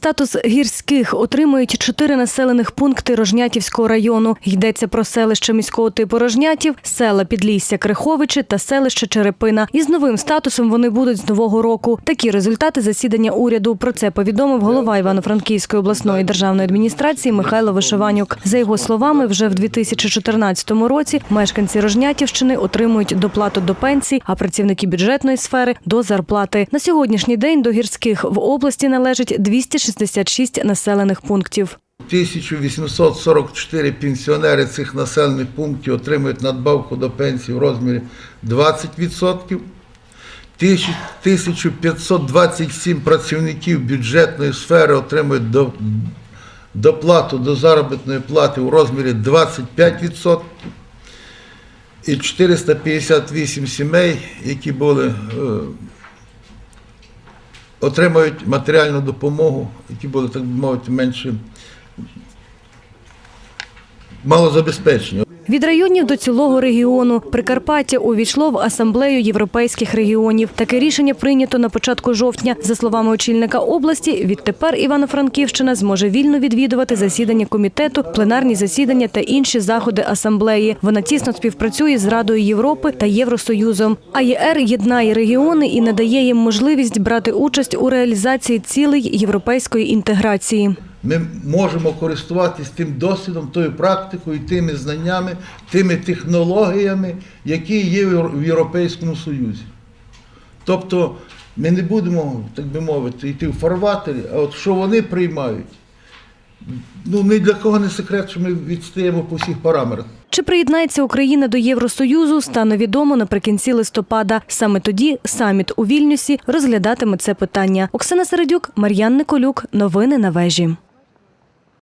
Статус гірських отримують чотири населених пункти Рожнятівського району. Йдеться про селище міського типу Рожнятів, села Підлісся Криховичі та селище Черепина. Із новим статусом вони будуть з нового року. Такі результати засідання уряду. Про це повідомив голова Івано-Франківської обласної державної адміністрації Михайло Вишиванюк. За його словами, вже в 2014 році мешканці Рожнятівщини отримують доплату до пенсій, а працівники бюджетної сфери до зарплати. На сьогоднішній день до гірських в області належить 266 населених пунктів. 1844 пенсіонери цих населених пунктів отримують надбавку до пенсії в розмірі 20%. 1527 працівників бюджетної сфери отримують доплату до заробітної плати у розмірі 25%. І 458 сімей, які були, отримують матеріальну допомогу, які були, так би мовити, менше малозабезпечені. Від районів до цілого регіону Прикарпаття увійшло в асамблею європейських регіонів. Таке рішення прийнято на початку жовтня. За словами очільника області, відтепер Івано-Франківщина зможе вільно відвідувати засідання комітету, пленарні засідання та інші заходи асамблеї. Вона тісно співпрацює з Радою Європи та Євросоюзом. АЄР єднає регіони і надає їм можливість брати участь у реалізації цілей європейської інтеграції. Ми можемо користуватись тим досвідом, тою практикою, тими знаннями, тими технологіями, які є в Європейському Союзі. Тобто ми не будемо, так би мовити, йти в фарватері, а от що вони приймають, ну ні для кого не секрет, що ми відстаємо по всіх параметрах. Чи приєднається Україна до Євросоюзу, стане відомо наприкінці листопада. Саме тоді саміт у Вільнюсі розглядатиме це питання. Оксана Середюк, Мар'ян Николюк. Новини на вежі.